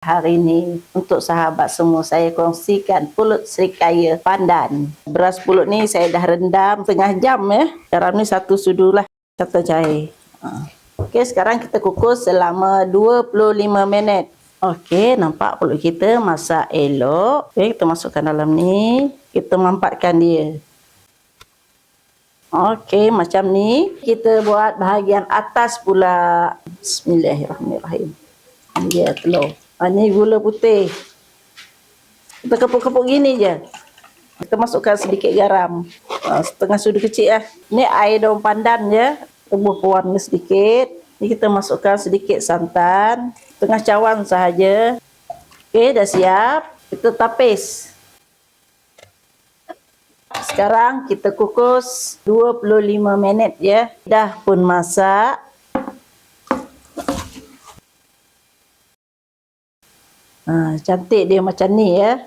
Hari ini untuk sahabat semua saya kongsikan pulut serikaya pandan. Beras pulut ni saya dah rendam tengah jam ya. Garam ni satu sudu lah. Satu cair. Ha. Okey, sekarang kita kukus selama 25 minit. Okey, nampak pulut kita masak elok. Okey, kita masukkan dalam ni. Kita mampatkan dia. Okey, macam ni. Kita buat bahagian atas pula. Bismillahirrahmanirrahim. Dia telur. Ha, ni gula putih. Kita kepuk-kepuk gini je. Kita masukkan sedikit garam. Ha, setengah sudu kecil lah. Ni air daun pandan je. Tubuh pewarna sedikit. Ni kita masukkan sedikit santan. Tengah cawan sahaja. Okey, dah siap. Kita tapis. Sekarang kita kukus 25 minit ya. Dah pun masak. Ha, cantik dia macam ni ya.